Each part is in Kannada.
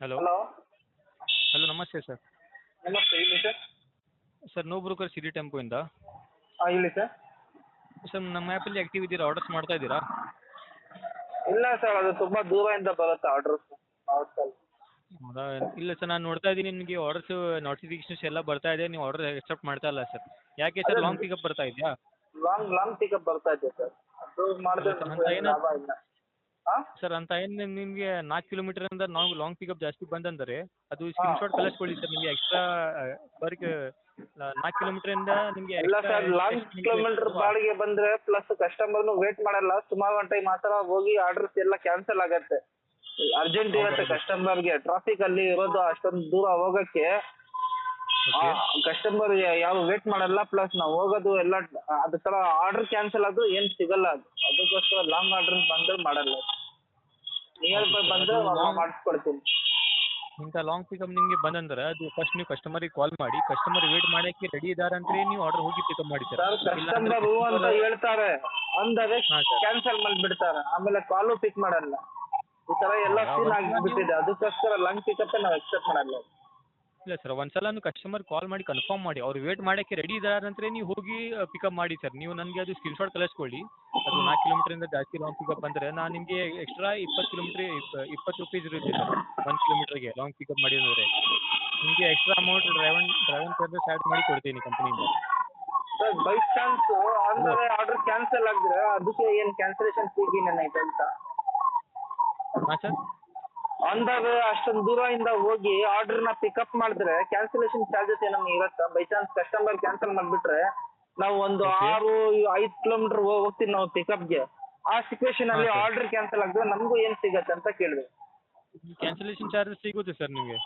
ಹಲೋ. ಹಲೋ. ಹಲೋ ನಮಸ್ತೆ ಸರ್. ನಮಸ್ತೆ ಇಲ್ಲಿ sir? Sir no broker city tempo ಹಾಂ ಇಲ್ಲಿ ಸರ್? ಸರ್ ನಮ್ಮ ಆ್ಯಪಲ್ಲಿ ಆ್ಯಕ್ಟಿವ್ ಇದ್ದೀರಾ? ಆರ್ಡರ್ಸ್ ಮಾಡ್ತಾ ಇದ್ದೀರಾ? ಇಲ್ಲ ಸರ್ ಅದು ತುಂಬ ದೂರದಿಂದ ಬರುತ್ತೆ ಆರ್ಡರ್ಸ್ ಹೌದಾ? ಇಲ್ಲ ಸರ್ ನಾನು ನೋಡ್ತಾ ಇದ್ದೀನಿ ನಿಮಗೆ ಆರ್ಡರ್ಸ್ ನೋಟಿಫಿಕೇಶನ್ಸ್ ಎಲ್ಲ ಬರ್ತಾ ಇದೆ. ನೀವು ಆರ್ಡರ್ ಅಕ್ಸೆಪ್ಟ್ ಮಾಡ್ತಾ ಇಲ್ಲ ಸರ್. ಯಾಕೆ ಸರ್ ಲಾಂಗ್ ಪಿಕಪ್ ಬರ್ತಾ ಇದೆಯಾ? ಲಾಂಗ್ ಲಾಂಗ್ ಪಿಕಪ್ ಬರ್ತಾ ಇದೆ ಸರ್. ಅದು ಮಾಡಿದ್ರೆ ಹೌದಾ? ನಮ್ಗೆ ಲಾಭ ಇಲ್ಲ. ಸರ್ ಅಂತ ಏನು ನಿಮಗೆ ನಾಲ್ಕು ಅಂದ್ರೆ ನಾವು ಲಾಂಗ್ ಪಿಕಪ್ ಜಾಸ್ತಿ ಬಂದಂದ್ರೆ ಅದು ಸ್ಕ್ರೀನ್ಶಾಟ್ ಕಳಿಸ್ಕೊಳ್ಳಿ ಸರ್ ನಿಮಗೆ ಎಕ್ಸ್ಟ್ರಾ ಪರ್ ನಾಲ್ಕು ಕಿಲೋಮೀಟರಿಂದ ನಿಮಗೆ ಇಲ್ಲ ಸರ್ ಲಾಂಗ್ ಕಿಲೋಮೀಟರ್ ಬಾಡಿಗೆ ಬಂದ್ರೆ ಪ್ಲಸ್ ಕಸ್ಟಮರ್ನು ವೇಟ್ ಮಾಡಲ್ಲ ಸುಮಾರು ಒಂದು ಟೈಮ್ ಆ ಥರ ಹೋಗಿ ಆರ್ಡರ್ಸ್ ಎಲ್ಲ ಕ್ಯಾನ್ಸಲ್ ಆಗತ್ತೆ. ಅರ್ಜೆಂಟ್ ಇರುತ್ತೆ ಕಸ್ಟಮರ್ಗೆ ಟ್ರಾಫಿಕ್ ಅಲ್ಲಿ ಇರೋದು ಅಷ್ಟೊಂದು ದೂರ ಹೋಗಕ್ಕೆ. ಕಸ್ಟಮರ್ ಯಾವ ವೇಟ್ ಮಾಡಲ್ಲ ಪ್ಲಸ್ ನಾವು ಹೋಗೋದು ಎಲ್ಲ ಅದ ತರ ಆರ್ಡರ್ ಕ್ಯಾನ್ಸಲ್ ಆದ್ರೂ ಏನ್ ಸಿಗಲ್ಲ ಅದು. ಅದಕ್ಕೋಸ್ಕರ ಲಾಂಗ್ ಆರ್ಡರ್ ಬಂದ್ರೆ ಮಾಡಲ್ಲ. ನಿಯರ್ ಬೈ ಬಂದ್ರೆ ಅದು long- ಮಾಡಿಸ್ಕೊಡ್ತೀನಿ. ಇಂಥ ಲಾಂಗ್ ಪಿಕಪ್ ನಿಮಗೆ ಬಂದಂದ್ರೆ ಅದು ಫಸ್ಟ್ ನೀವು ಕಸ್ಟಮರಿಗೆ ಕಾಲ್ ಮಾಡಿ ಕಸ್ಟಮರ್ ವೇಟ್ ಮಾಡಕ್ಕೆ ರೆಡಿ ಇದ್ದಾರೆ ಅಂತ ನೀವು ಆರ್ಡರ್ ಹೋಗಿ ಪಿಕಪ್ ಮಾಡಿ ಸರ್ ಸರ್ ಕಸ್ಟಮರ್ ಹೂ ಅಂತ ಹೇಳ್ತಾರೆ. ಅಂದಾಗ ಹಾಂ ಸರ್. ಕ್ಯಾನ್ಸಲ್ ಮಾಡಿಬಿಡ್ತಾರೆ. ಆಮೇಲೆ ಕಾಲು ಪಿಕ್ ಮಾಡಲ್ಲ. ಈ ತರ ಎಲ್ಲ? ಸೀನ್ ಆಗಿಬಿಟ್ಟಿದೆ. ಅದಕ್ಕೋಸ್ಕರ ಲಾಂಗ್ ಪಿಕಪ್ ನಾವು ಎಕ್ಸೆಪ್ಟ್ ಮಾಡಲ್ಲ. ಇಲ್ಲ ಸರ್ ಒಂದ್ಸಲ ಕಸ್ಟಮರ್ ಕಾಲ್ ಮಾಡಿ ಕನ್ಫರ್ಮ್ ಮಾಡಿ. ಅವ್ರು ವೇಟ್ ಮಾಡೋಕ್ಕೆ ರೆಡಿ ಇದ್ದಾರೆ ಅಂದರೆ ನೀವು ಹೋಗಿ ಪಿಕಪ್ ಮಾಡಿ ಸರ್ ನೀವು ನನಗೆ ಅದು ಸ್ಕ್ರೀನ್ಶಾಟ್ ಕಳಿಸ್ಕೊಳ್ಳಿ. ಅದು ನಾಲ್ಕು ಕಿಲೋಮೀಟ್ರಿಂದ ಜಾಸ್ತಿ ಲಾಂಗ್ ಪಿಕಪ್ ಅಂದರೆ ನಾನು ನಿಮಗೆ ಎಕ್ಸ್ಟ್ರಾ ಇಪ್ಪತ್ತು ಕಿಲೋಮೀಟ್ರ್ ಇಪ್ಪತ್ತು ರುಪೀಸ್ ಇರುತ್ತೆ ಸರ್ ಒಂದು ಕಿಲೋಮೀಟ್ರಿಗೆ ಲಾಂಗ್ ಪಿಕಪ್ ಮಾಡಿ ಅಂದರೆ ನಿಮಗೆ extra amount driven driven charges add ಮಾಡಿ ಕೊಡ್ತೀನಿ ಕಂಪ್ನಿಯಿಂದ sir by chance online order cancel ಆಗಿದ್ರೆ ಅದಕ್ಕೆ ಏನು ಕ್ಯಾನ್ಸಲೇಷನ್ ಫೀ ಐತೆ ಅಂತ? ಹಾಂ ಸರ್ ಅಂದಾಗ ಅಷ್ಟೊಂದು ದೂರದಿಂದ ಹೋಗಿ ಆರ್ಡರ್ನ ಪಿಕಪ್ ಮಾಡಿದ್ರೆ ಕ್ಯಾನ್ಸಲೇಷನ್ ಚಾರ್ಜಸ್ ಏನಮ್ಮ ಇರುತ್ತಾ. ಬೈ ಚಾನ್ಸ್ ಕಸ್ಟಮರ್ ಕ್ಯಾನ್ಸಲ್ ಮಾಡಿಬಿಟ್ರೆ ನಾವು ಒಂದು. ಆರು ಐದು ಕಿಲೋಮೀಟರ್ ಹೋಗ್ತೀವಿ ನಾವು ಪಿಕಪ್ಗೆ ಆ ಸಿಚುವೇಶನ್ ಅಲ್ಲಿ. ಆರ್ಡರ್ ಕ್ಯಾನ್ಸಲ್ ಆಗಿದ್ರೆ ನಮಗೂ ಏನು ಸಿಗತ್ತೆ ಅಂತ ಕೇಳಿದೆ. ಕ್ಯಾನ್ಸಲೇಷನ್ ಚಾರ್ಜಸ್ ಸಿಗುತ್ತೆ ಸರ್ ನಿಮಗೆ?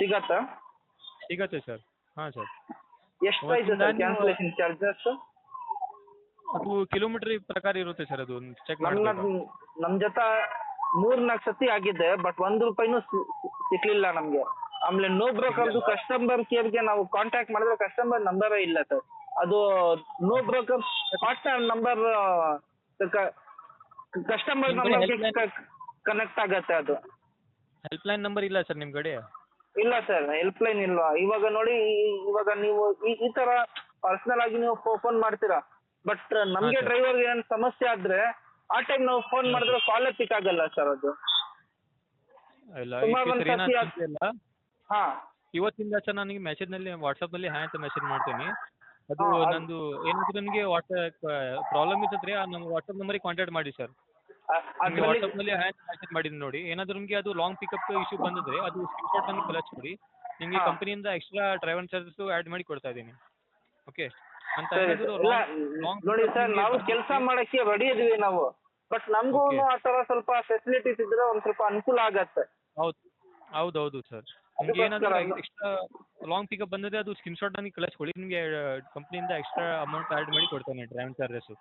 ಸಿಗತ್ತಾ? ಸಿಗುತ್ತೆ ಸರ್ ಹಾ ಸರ್ ಎಷ್ಟು ಪ್ರೈಸ್ ಕ್ಯಾನ್ಸಲೇಷನ್ ಚಾರ್ಜಸ್ ಅದು ಕಿಲೋಮೀಟರ್ ಪ್ರಕಾರ ಇರುತ್ತೆ ಸರ್ ಅದು. ಚೆಕ್ ಮಾಡಿ ನಮ್ಮ ಜೊತೆ ಮೂರ್ ನಾಲ್ಕು ಸತಿ ಆಗಿದೆ ಬಟ್ ಒಂದ್ ರೂಪಾಯಿನೂ ಸಿಕ್ಲಿಲ್ಲ ನಮ್ಗೆ. ಆಮೇಲೆ ನೋ ಬ್ರೋಕರ್ದು ಕಸ್ಟಮರ್ ಕೇರ್ಗೆ ನಾವು ಕಾಂಟ್ಯಾಕ್ಟ್ ಮಾಡಿದ್ರೆ ಕಸ್ಟಮರ್ ನಂಬರ್ ಇಲ್ಲ ಸರ್ ಅದು no broker partner number customer number connect ಆಗತ್ತೆ ಅದು. ಹೆಲ್ಪ್ಲೈನ್ ನಂಬರ್ ಇಲ್ಲ ಸರ್ ಕಡೆ? ಇಲ್ಲ ಸರ್ ಹೆಲ್ಪ್ ಲೈನ್ ಇಲ್ವಾ ಇವಾಗ ನೋಡಿ ಇವಾಗ ನೀವು ಈ ತರ ಪರ್ಸನಲ್ ಆಗಿ ನೀವು ಫೋನ್ ಮಾಡ್ತೀರಾ. ಬಟ್ ನಮ್ಗೆ ಡ್ರೈವರ್ ಏನ್ ಸಮಸ್ಯೆ ಆದ್ರೆ ಆ ಟೈಮ್ ನಾವು ಫೋನ್ ಮಾಡಿದ್ರೆ ಕಾಲೇ ಪಿಕ್ ಆಗಲ್ಲ ಸರ್ ಅದು. ಇಲ್ಲ ಸುಮಾರು ಒಂದ್ ಸತಿ ಹಾ. ಇವತ್ತಿಂದ ಸರ್ ನನಗೆ ಮೆಸೇಜ್ನಲ್ಲಿ ವಾಟ್ಸಪ್ಪಲ್ಲಿ ಹಾಯ್ ಅಂತ ಮೆಸೇಜ್ ಮಾಡ್ತೀನಿ. ಅದು ಹಾ, ಅದು- ನಂದು ಏನಾದರೂ ನನಗೆ ವಾಟ್ಸ್ಆಪ್ ಪ್ರಾಬ್ಲಮ್ ಇತ್ತಂದ್ರೆ ನಮ್ಮ ವಾಟ್ಸಪ್ ನಂಬರ್ ಕಾಂಟ್ಯಾಕ್ಟ್ ಮಾಡಿ ಸರ್ ಅ- ನಿಮಗೆ ಅದ್ರಲ್ಲಿ ವಾಟ್ಸಪ್ನಲ್ಲಿ ಹಾಯ್ ಅಂತ ಮೆಸೇಜ್ ಮಾಡಿದ್ದೀನಿ ನೋಡಿ. ಏನಾದ್ರು ನಿಮಗೆ ಅದು ಲಾಂಗ್ ಪಿಕಪ್ ಇಶ್ಯೂ ಬಂದಿದ್ರೆ ಅದು ಸ್ಕ್ರೀನ್ಶಾಟ್ ಅನ್ನು ಕಳಿಸ್ಕೊಡಿ ನಿಮಗೆ ಹಾ. ಕಂಪನಿಯಿಂದ ಎಕ್ಸ್ಟ್ರಾ ಡ್ರೈವರ್ ಚಾರ್ಜಸ್ ಆ್ಯಡ್ ಮಾಡಿ ಕೊಡ್ತಾ ಇದ್ದೀನಿ. ಓಕೆ ಅಂತ ಸರಿ ಇಲ್ಲ ನೋಡಿ ಸರ್ ನಾವು ಕೆಲಸ ಮಾಡಕ್ಕೆ ರೆಡಿ ಇದೀವಿ ನಾವು. ಬಟ್ ನಮಗೂ. ಆ ತರ ಸ್ವಲ್ಪ ಫೆಸಿಲಿಟೀಸ್ ಇದ್ರೆ ಒಂದ್ ಸ್ವಲ್ಪ ಅನುಕೂಲ ಆಗತ್ತೆ. ಹೌದು. ಹೌದು ಹೌದು ಸರ್ ನಿಮ್ಗೆ ಏನಾದ್ರೂ ಎಕ್ಸ್ಟ್ರಾ ಲಾಂಗ್ ಪಿಕಪ್ ಬಂದಿದೆ ಅದು ಸ್ಕ್ರೀನ್ಶಾಟ್ ನನಗೆ ಕಳಿಸ್ಕೊಳ್ಳಿ. ನಿಮಗೆ ಕಂಪ್ನಿಯಿಂದ ಎಕ್ಸ್ಟ್ರಾ ಅಮೌಂಟ್ ಆ್ಯಡ್ ಮಾಡಿ ಕೊಡ್ತಾನೆ ಡ್ರೈವಿಂಗ್ ಚಾರ್ಜಸ್ಸು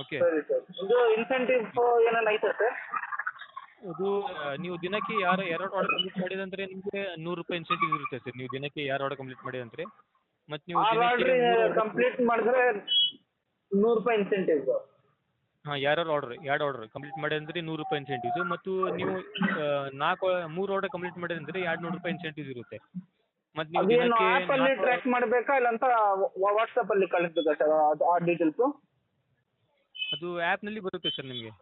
ಓಕೆ ಸರಿ ಸರ್ ಇದು ಇನ್ಸೆಂಟಿವ್ ಏನಾನ ಐತೆ ಸರ್ ಅದು ಆ, ನೀವು ದಿನಕ್ಕೆ ಯಾರು ಎರಡು ಆರ್ಡರ್ ಕಂಪ್ಲೀಟ್ ಮಾಡಿದಂದ್ರೆ ನಿಮಗೆ ನೂರು ರೂಪಾಯಿ ಇನ್ಸೆಂಟಿವ್ ಇರುತ್ತೆ ಸರ್ ನೀವು ದಿನಕ್ಕೆ ಯಾರು ಆರ್ಡರ್ ಕಂಪ್ಲೀಟ್ ಮಾಡಿದಂದ್ರೆ. ಮತ್ತೆ ನೀವು ಆರು ದಿನಕ್ಕೆ ಆರ್ಡ್ರ್ ಮೂರು order- ಕಂಪ್ಲೀಟ್ ಮಾಡಿದ್ರೆ ನೂರು ರೂಪಾಯಿ ಇನ್ಸೆಂಟಿವ್ ಹಾಂ ಯಾರ್ಯಾರು ಆರ್ಡರ್ ಎರಡು ಆರ್ಡರ್ ಕಂಪ್ಲೀಟ್ ಮಾಡಿದ್ರೆ ನೂರು ರೂಪಾಯಿ ಇನ್ಸೆಂಟಿವ್ಸು ಮತ್ತು ನೀವು ನಾಲ್ಕು ಮೂರು ಆರ್ಡರ್ ಕಂಪ್ಲೀಟ್ ಮಾಡಿದಂದ್ರೆ ಎರಡು ನೂರು ರೂಪಾಯಿ ಇನ್ಸೆಂಟಿವ್ಸ್ ಇರುತ್ತೆ. ಮತ್ತು ನೀವು ಅದೇನು ದಿನಕ್ಕೆ ಟ್ರ್ಯಾಕ್ ಮಾಡಬೇಕಾ ಇಲ್ಲಂತ ವಾಟ್ಸಪ್ಪಲ್ಲಿ ಕಳಿಸ್ಬೇಕಾ ಸರ್ ಅದು ಆ ಡೀಟೇಲ್ಸ್ ಅದು ಆ್ಯಪ್ನಲ್ಲಿ ಬರುತ್ತೆ ಸರ್ ನಿಮಗೆ.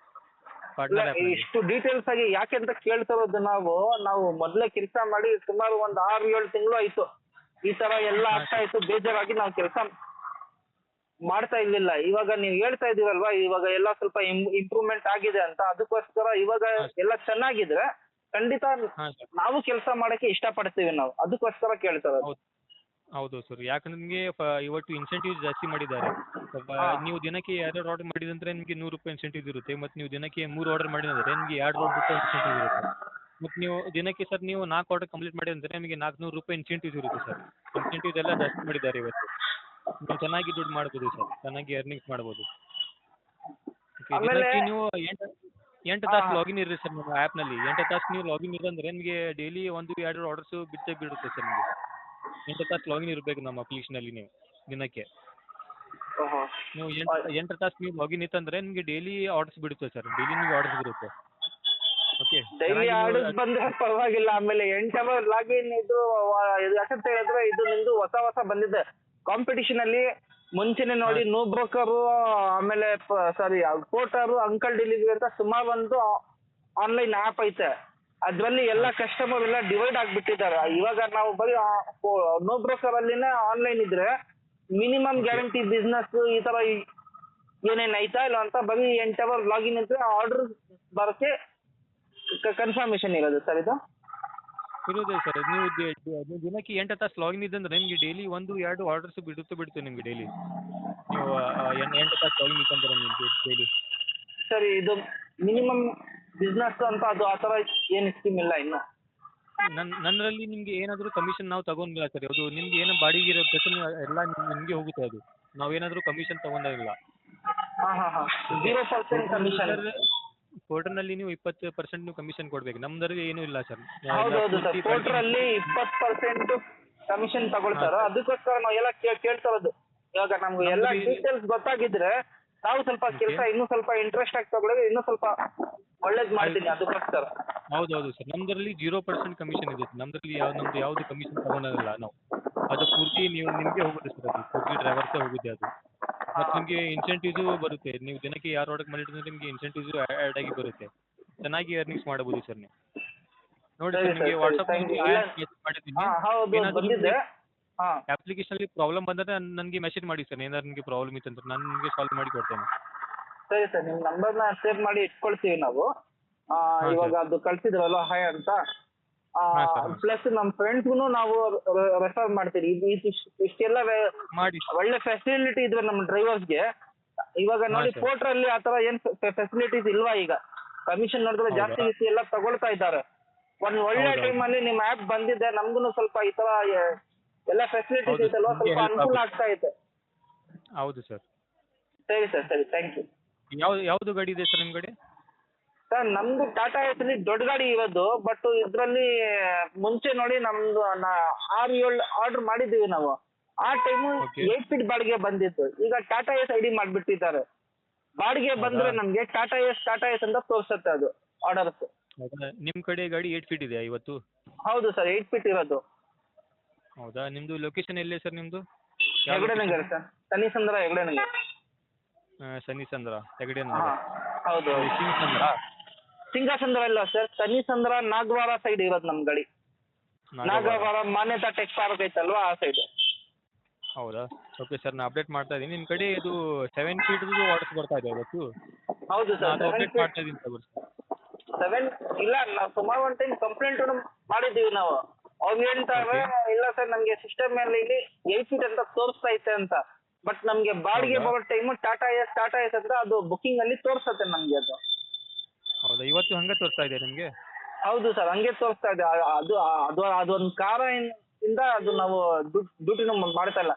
ಪಾರ್ಟ್ನರ್ ಇಷ್ಟು ಡೀಟೇಲ್ಸ್ ಆಗಿ ಯಾಕೆ ಅಂತ ಕೇಳ್ತಿರೋದು ನಾವು ನಾವು ಮೊದಲೇ ಕೆಲಸ ಮಾಡಿ ಸುಮಾರು ಒಂದು ಆರು ಏಳು ತಿಂಗಳು ಆಯ್ತು. ಈ ತರ ಎಲ್ಲ ಆಗ್ತಾ ಇತ್ತು ಬೇಜಾರಾಗಿ ನಾವು ಕೆಲಸ ಮಾಡ್ತಾ ಇರ್ಲಿಲ್ಲ. ಇವಾಗ ನೀವು ಹೇಳ್ತಾ ಇದೀವಲ್ವಾ ಇವಾಗ ಎಲ್ಲ ಸ್ವಲ್ಪ ಇಂಪ್ರೂವ್ಮೆಂಟ್ ಆಗಿದೆ ಅಂತ ಅದಕ್ಕೋಸ್ಕರ ಇವಾಗ ಎಲ್ಲ ಚೆನ್ನಾಗಿದ್ರೆ ಖಂಡಿತ ನಾವು ಕೆಲಸ ಮಾಡಕ್ಕೆ ಇಷ್ಟಪಡ್ತೀವಿ ನಾವು. ಅದಕ್ಕೋಸ್ಕರ ಕೇಳ್ತಾರೆ ಹೌದು. ಹೌದು ಸರ್. ಯಾಕಂದ್ರೆ ನಿಮಗೆ ಇವತ್ತು ಇನ್ಸೆಂಟಿವ್ ಜಾಸ್ತಿ ಮಾಡಿದ್ದಾರೆ. ನೀವು ದಿನಕ್ಕೆ ಎರಡು ಆರ್ಡರ್ ಮಾಡಿದಂದ್ರೆ ನಿಮಗೆ ನೂರು ರೂಪಾಯಿ ಇನ್ಸೆಂಟಿವ್ ಇರುತ್ತೆ. ಮತ್ತೆ ನೀವು ದಿನಕ್ಕೆ ಮೂರು ಆರ್ಡರ್ ಮಾಡಿದಂದ್ರೆ ನಿಮಗೆ ಎರಡು ರೂಪಾಯಿ ಇನ್ಸೆಂಟಿವ್ ಇರುತ್ತೆ. ಮತ್ತೆ ನೀವು ದಿನಕ್ಕೆ ಸರ್ ನೀವು ನಾಲ್ಕು ಆರ್ಡರ್ ಕಂಪ್ಲೀಟ್ ಮಾಡಿದಂದ್ರೆ ನಿಮಗೆ ನಾಲ್ಕುನೂರು ರೂಪಾಯಿ ಇನ್ಸೆಂಟಿವ್ ಇರುತ್ತೆ ಸರ್. ಇನ್ಸೆಂಟಿವ್ಸ್ ಎಲ್ಲ ಜಾಸ್ತಿ ಮಾಡಿದ್ದಾರೆ ಇವತ್ತು. ನೀವು ಚೆನ್ನಾಗಿ ದುಡ್ಡು ಮಾಡ್ಬೋದು ಸರ್. ಚೆನ್ನಾಗಿ ಅರ್ನಿಂಗ್ಸ್ ಮಾಡ್ಬೋದು. Okay, ಆಮೇಲೆ- ದಿನಕ್ಕೆ ನೀವು ಎಂಟು ಎಂಟು ತಾಸು ಹಾ. ಲಾಗಿನ್ ಇರ್ರಿ ಸರ್ ನಿಮ್ಮ ಆ್ಯಪ್ನಲ್ಲಿ ಎಂಟು ತಾಸು ನೀವು ಲಾಗಿನ್ ಇರಂದ್ರೆ ನಿಮಗೆ ಡೈಲಿ ಒಂದು ಎರಡು ಆರ್ಡರ್ಸ್ ಬಿಟ್ಟೇ ಬಿಡುತ್ತೆ ಸರ್ ನಿಮಗೆ. ಎಂಟು ತಾಸು ಲಾಗಿನ್ ಇರಬೇಕು ನಮ್ಮ ಅಪ್ಲಿಕೇಶನಲ್ಲಿ ನೀವು ದಿನಕ್ಕೆ. ಓಹೋ. ನೀವು ಎಂಟು ಎಂಟು ತಾಸು ನೀವು ಲಾಗಿನ್ ಇತ್ತಂದ್ರೆ ನಿಮಗೆ ಡೈಲಿ ಆರ್ಡರ್ಸ್ ಬಿಡುತ್ತೆ ಸರ್. ಡೈಲಿ ನಿಮಗೆ ಆರ್ಡರ್ಸ್ ಬಿಡುತ್ತೆ ಓಕೆ ಡೈಲಿ ಆರ್ಡರ್ಸ್ ಬಂದ್ರೆ ಪರವಾಗಿಲ್ಲ. ಆಮೇಲೆ ಎಂಟು ಅವರ್ ಲಾಗಿನ್ ಇದು ವ- ಇದು ಯಾಕಂತ ಹೇಳಿದ್ರೆ ಇದು ನಿಮ್ದು ಹೊಸ ಹೊಸ ಬಂದಿದೆ. ಕಾಂಪಿಟಿಷನ್ ಅಲ್ಲಿ ಮುಂಚೆನೆ ನೋಡಿ ನೋ ಬ್ರೋಕರ್ ಆಮೇಲೆ ಸಾರಿ ಪೋರ್ಟರ್ ಅಂಕಲ್ ಡೆಲಿವರಿ ಅಂತ ಸುಮಾರು ಒಂದು ಆನ್ಲೈನ್ ಆಪ್ ಐತೆ. ಅದ್ರಲ್ಲಿ ಎಲ್ಲ ಕಸ್ಟಮರ್ ಎಲ್ಲ ಡಿವೈಡ್ ಆಗ್ಬಿಟ್ಟಿದ್ದಾರೆ. ಇವಾಗ ನಾವು ಬರೀ ನೋ ಬ್ರೋಕರ್ ಅಲ್ಲಿನೇ ಆನ್ಲೈನ್ ಇದ್ರೆ ಮಿನಿಮಮ್ ಗ್ಯಾರಂಟಿ ಬಿಸ್ನೆಸ್ ಈ ತರ ಏನೇನ್ ಐತಾ ಇಲ್ಲ ಅಂತ ಬರೀ ಎಂಟ್ ಅವರ್ ಲಾಗಿನ್ ಇದ್ರೆ ಆರ್ಡರ್ ಬರಕ್ಕೆ ಕನ್ಫರ್ಮೇಶನ್ ಇರೋದು ಸರ್ ಇದು? ಇರೋದೇ ಸರ್ ನೀವು ನೀವು ದಿನಕ್ಕೆ ಎಂಟು ತಾಸು ಲಾಗಿನ್ ಇದ್ದಂದ್ರೆ ನಿಮಗೆ ಡೈಲಿ ಒಂದು ಎರಡು ಆರ್ಡರ್ಸ್ ಬಿಡುತ್ತೆ ಬಿಡುತ್ತೆ ನಿಮಗೆ ಡೈಲಿ ನೀವು ಎಂಟು ತಾಸು ಲಾಗಿನ್ ಇತ್ತಂದ್ರೆ ನಿಮಗೆ ಡೈಲಿ ಸರ್ ಇದು ಮಿನಿಮಮ್ ಬಿಸ್ನೆಸ್ ಅಂತ ಅದು ಆ ಥರ ಏನು ಸ್ಕೀಮ್ ಇಲ್ಲ ಇನ್ನು? ನನ್ನ ನನ್ನಲ್ಲಿ ನಿಮಗೆ ಏನಾದರೂ ಕಮಿಷನ್ ನಾವು ತಗೊಂಡಿಲ್ಲ ಸರ್ ಅದು ನಿಮ್ಗೆ ಏನು ಬಾಡಿಗೆ ಇರೋ ಪ್ರಶ್ನೆ ಎಲ್ಲ ನಿಮಗೆ ಹೋಗುತ್ತೆ ಅದು. ನಾವೇನಾದರೂ ಕಮಿಷನ್ ತಗೊಂಡಿಲ್ಲ ಹಾಂ ಹಾಂ ಹಾಂ. ಜೀರೋ ಪರ್ಸೆಂಟ್ ಕಮಿಷನ್ ಪೋರ್ಟರ್ನಲ್ಲಿ ನೀವು ಇಪ್ಪತ್ತು ಪರ್ಸೆಂಟ್ ನೀವು ಕಮಿಷನ್ ಕೊಡ್ಬೇಕು. ನಮ್ದ್ರಲ್ಲಿ ಏನು ಇಲ್ಲ ಸರ್. ಹೌದೌದು ಸರ್. ಪೋರ್ಟ್ರಲ್ಲಿ ಇಪ್ಪತ್ತು ಪರ್ಸೆಂಟ್ ಕಮಿಷನ್ ತಗೊಳ್ತಾರ ಅದಕ್ಕೋಸ್ಕರ ನಾವು ಎಲ್ಲ ಕೇಳ್ತಾ ಇರೋದು. ಇವಾಗ ನಮ್ಗೆ ಎಲ್ಲ ಡೀಟೇಲ್ಸ್ ಗೊತ್ತಾಗಿದ್ರೆ ನಾವು ಸ್ವಲ್ಪ ಕೆಲಸ ಇನ್ನೂ ಸ್ವಲ್ಪ ಇಂಟ್ರೆಸ್ಟ್ ಆಗಿ ತಗೊಳ್ಳೋದು ಇನ್ನೂ ಸ್ವಲ್ಪ ಒಳ್ಳೇದ್ ಮಾಡ್ತೀನಿ ಅದಕ್ಕೋಸ್ಕರ. ಹೌದೌದು ಸರ್. ನಮ್ದ್ರಲ್ಲಿ ಜೀರೋ ಪರ್ಸೆಂಟ್ ಕಮಿಷನ್ ಇದೆ ನಮ್ದ್ರಲ್ಲಿ ಯಾವ ನಮ್ದು ಯಾವುದು ಕಮಿಷನ್ ತಗೊಳೋದಿಲ್ಲ ನಾವು. ಅದು ಪೂರ್ತಿ ನೀವು ನಿಮಗೆ ಹೋಗುತ್ತೆ ಸರ್ ಅದು. ಪೂರ್ತಿ ಡ್ರೈವರ್ಸೇ ಹೋಗುತ್ತೆ ಅದು. ಮತ್ತು ನಿಮಗೆ ಇನ್ಸೆಂಟಿವ್ಸು ಬರುತ್ತೆ. ನೀವು ದಿನಕ್ಕೆ ಯಾರು ಆರ್ಡರ್ ಮಾಡಿದ್ರೆ ನಿಮಗೆ ಇನ್ಸೆಂಟಿವ್ಸು ಆ್ಯಡ್ ಆಗಿ ಬರುತ್ತೆ. ಚೆನ್ನಾಗಿ ಅರ್ನಿಂಗ್ಸ್ ಮಾಡಬಹುದು ಸರ್ ನೀವು. ನೋಡಿ ಸರಿ ನಿಮಗೆ ಹಾ ಅಪ್ಲಿಕೇಶನಲ್ಲಿ ಪ್ರಾಬ್ಲಮ್ ಬಂದರೆ ನನಗೆ ಮೆಸೇಜ್ ಮಾಡಿ ಸರ್ ಏನಾದ್ರು ನಿಮಗೆ ಪ್ರಾಬ್ಲಮ್ ಇತ್ತಂದ್ರೆ ನಾನು ನಿಮಗೆ ಸಾಲ್ವ್ ಮಾಡಿ ಕೊಡ್ತೇನೆ. ಸರಿ ಸರ್ ನಿಮ್ ನಂಬರ್ನ ಸೇವ್ ಮಾಡಿ ಇಟ್ಕೊಳ್ತೀವಿ ನಾವು. ಇವಾಗ ಅದು ಕಳ್ಸಿದ್ರಲ್ಲ ಹಾಯ್ ಅಂತ. ಪ್ಲಸ್ ನಮ್ಮ ಫ್ರೆಂಡ್ಸ್ಗೂ ನಾವು ರೆಫರ್ ಮಾಡ್ತೀವಿ ಇಷ್ಟು- ಇಷ್ಟೆಲ್ಲ ಒಳ್ಳೆ ಫೆಸಿಲಿಟಿ ಇದ್ರೆ ನಮ್ಮ ಡ್ರೈವರ್ಸ್ಗೆ ಇವಾಗ ನೋಡಿ. ಪೋರ್ಟರ್ ಅಲ್ಲಿ ಆತರ ಏನ್ ಫೆಸಿಲಿಟೀಸ್ ಇಲ್ವಾ ಈಗ? ಕಮಿಷನ್ ನೋಡಿದ್ರೆ? ಜಾಸ್ತಿ ಇಸಿ ಎಲ್ಲ ತಗೊಳ್ತಾ ಇದ್ದಾರೆ. ಒಂದ್ ಒಳ್ಳೆ. ಟೈಮ್ ಅಲ್ಲಿ ನಿಮ್ ಆಪ್ ಬಂದಿದೆ ನಮ್ಗು ಸ್ವಲ್ಪ ಈ ತರ ಎಲ್ಲ ಫೆಸಿಲಿಟೀಸ್ ಇದೆಲ್ಲ ಸ್ವಲ್ಪ ಅನುಕೂಲ ಆಗ್ತಾ ಇದೆ. ಹೌದು ಸರ್. ಸರಿ ಸರ್ ಸರಿ. ಥ್ಯಾಂಕ್ ಯು ಯಾವ್ದು ಯಾವ್ದು ಗಾಡಿ ಇದೆ ಸರ್ ನಿಮ್ಮ ಗಾಡಿ? ಸರ್ ನಮ್ದು ಟಾಟಾ ಎಸ್ ಅಲ್ಲಿ ದೊಡ್ಡ ಗಾಡಿ ಇರೋದು ಬಟ್ ಇದ್ರಲ್ಲಿ ಮುಂಚೆ ನೋಡಿ ನಮ್ದು ಆರು ಏಳು ಆರ್ಡರ್ ಮಾಡಿದ್ದೀವಿ ನಾವು. ಆ ಟೈಮು. ಏಟ್ ಫೀಟ್ ಬಾಡಿಗೆ ಬಂದಿತ್ತು. ಈಗ ಟಾಟಾ ಎಸ್ ಐಡಿ ಮಾಡ್ಬಿಟ್ಟಿದ್ದಾರೆ. ಬಾಡಿಗೆ ಬಂದ್ರೆ? ನಮ್ಗೆ ಟಾಟಾ ಎಸ್ ಟಾಟಾ ಎಸ್ ಅಂತ ತೋರಿಸುತ್ತೆ ಅದು ಆರ್ಡರ್ಸ್ ನಿಮ್ ನಿಮ್ಮ ಕಡೆ ಗಾಡಿ ಏಟ್ ಫೀಟ್ ಇದೆ ಇವತ್ತು? ಹೌದು ಸರ್ ಏಟ್ ಫೀಟ್ ಇರೋದು. ಹೌದಾ? ನಿಮ್ಮದು ಲೊಕೇಶನ್ ಎಲ್ಲಿ ಸರ್ ನಿಮ್ಮದು ಹೆಗಡೆ ನಗರ ಸರ್. ತನಿಸಂದ್ರ ಹೆಗಡೆ ನಗರ ಸನ್ನಿಸಂದ್ರ ಹೆಗಡೆ ನಗರ ಹೌದು ಸಿಂಗ್ಸಂದ್ರ ಸಿಂಗಾಸಂದ್ರ ಇಲ್ಲ ಸರ್ ತನಿಸಂದ್ರ ನಾಗವಾರ ಸೈಡ್ ಇರೋದು ನಮ್ ಗಾಡಿ. ನಾಗವಾರ. ಮಾನ್ಯತಾ ಟೆಕ್ ಪಾರ್ಕ್ ಐತಲ್ವಾ ಆ ಸೈಡ್ ಹೌದಾ? ಓಕೆ ಸರ್ ನಾನು ಅಪ್ಡೇಟ್ ಮಾಡ್ತಾ ಇದ್ದೀನಿ. ನಿಮ್ಮ ಕಡೆ ಇದು ಸೆವೆನ್ ಫೀಟ್ದು ಆರ್ಡರ್ಸ್ ಬರ್ತಾ ಇದೆ ಇವತ್ತು ಹೌದು ಸರ್ ನಾನು ಅಪ್ಡೇಟ್ ಮಾಡ್ತಾ ಇದ್ದೀನಿ ತಗೋರಿ ಸೆವೆನ್ ಇಲ್ಲ ನಾವು ಸುಮಾರು ಒಂದು ಟೈಮ್ ಕಂಪ್ಲೇಂಟ್ ಮಾಡಿದ್ದೀವಿ ನಾವು. ಅವ್ರು ಹೇಳ್ತಾರೆ ಇಲ್ಲ ಸರ್ ನಮ್ಗೆ ಸಿಸ್ಟಮ್ ಮೇಲೆ ಇಲ್ಲಿ ಏಟ್ ಫೀಟ್ ಅಂತ ತೋರಿಸ್ತಾ ಇದೆ ಅಂತ. ಬಟ್ ನಮ್ಗೆ ಬಾಡಿಗೆ? ಬರೋ time Tata ace Tata ace ಅಂತ ಅದು ಬುಕಿಂಗ್ ಅಲ್ಲಿ ತೋರಿಸುತ್ತೆ ನಮ್ಗೆ ಅದು. ಹೌದಾ? ಇವತ್ತು ಹಂಗೆ ತೋರಿಸ್ತಾ ಇದೆ ನಿಮಗೆ? ಹೌದು ಸರ್ ಹಂಗೆ ತೋರಿಸ್ತಾ ಇದೆ. ಆ- ಅದು ಆ- ಅದು ಅದೊಂದು ಕಾರ ಇಂದ ಅದು ನಾವು ಡ್ಯೂಟಿನ ಮಾಡ್ತಾ ಇಲ್ಲ.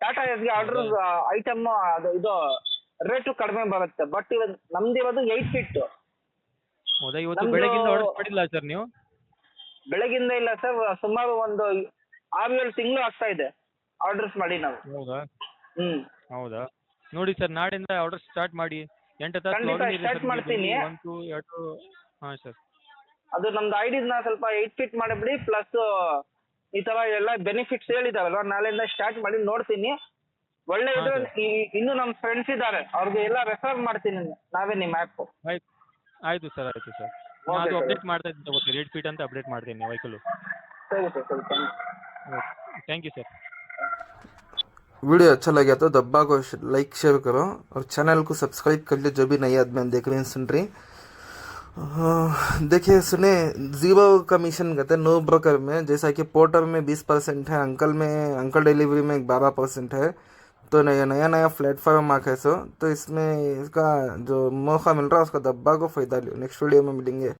ಟಾಟಾ ಎಸ್ಗೆ ಆರ್ಡರ್ ಐಟಮ್ ಅದು ಇದು ರೇಟು ಕಡಿಮೆ ಬರುತ್ತೆ. ಬಟ್ ಇವಾಗ ನಮ್ದಿರೋದು ಏಟ್ ಫೀಟ್ ಹೌದಾ? ಇವತ್ತು ನಮ್ದು- ಬೆಳಗಿಂದ ಮಾಡಿಲ್ಲ ಸರ್ ನೀವು? ಬೆಳಗಿಂದ ಇಲ್ಲ ಸರ್ ಸುಮಾರು ಒಂದು ಆರು ಏಳು ತಿಂಗಳು ಆಗ್ತಾ ಇದೆ ಆರ್ಡರ್ಸ್ ಮಾಡಿ ನಾವು. ಹೌದಾ? ಹ್ಮ್. ಹೌದಾ? ನೋಡಿ ಸರ್ ನಾಡಿಂದ ಆರ್ಡರ್ ಸ್ಟಾರ್ಟ್ ಮಾಡಿ. ಎಂಟು ತಾಸು ಖಂಡಿತ ಇದೆ start ಮಾಡ್ತೀನಿ. ಒಂದು ಎರಡು ಹಾಂ ಸರ್ ಅದು ನಮ್ದು ಐಡಿನ ಸ್ವಲ್ಪ ಏಟ್ ಫಿಟ್ ಮಾಡಿಬಿಡಿ ಪ್ಲಸ್ ಈ ತರ ಎಲ್ಲ ಬೆನಿಫಿಟ್ಸ್ ಹೇಳಿದಾವಲ್ವಾ ನಾಳೆಯಿಂದ ಸ್ಟಾರ್ಟ್ ಮಾಡಿ ನೋಡ್ತೀನಿ. ಒಳ್ಳೆ ಹಾ, ಇದ್ರೆ sir. ಈ- ಇನ್ನು ನಮ್ಮ ಫ್ರೆಂಡ್ಸ್ ಇದ್ದಾರೆ ಅವ್ರಿಗೆ ಎಲ್ಲ ರೆಫರ್ ಮಾಡ್ತೀನಿ ನಾವೇ ನಿಮ್ಮ ಆಪ್ ಆಯ್ತು. ಆಯಿತು ಸರ್ ಆಯ್ತು ಸರ್ Okay, ನಾನು ಅದು sir. ಅಪ್ಡೇಟ್ ಮಾಡ್ತಾ ಇದ್ದೀನಿ ಸರ್ ಏಟ್ ಫೀಟ್ ಅಂತ ಅಪ್ಡೇಟ್ ಮಾಡ್ತೀನಿ ವೆಹಿಕಲ್ ಸರಿ ಸರ್ ಸರಿ ಥ್ಯಾಂಕ್ ಯು ಸರ್ वीडियो अच्छा लगे तो दब्बा को लाइक शेयर करो और चैनल को सब्सक्राइब कर लो जो भी नई आदमी देख रहे हैं, सुन रहे हैं। देखिए, सुने ज़ीरो कमीशन कहते हैं नो ब्रोकर में, जैसा कि पोर्टर में बीस परसेंट है अंकल में अंकल डिलीवरी में बारह परसेंट है तो नया नया नया प्लेटफॉर्म आके सो तो इसमें इसका जो मौका मिल रहा है, उसका दब्बा को फ़ायदा लियो नेक्स्ट वीडियो में मिलेंगे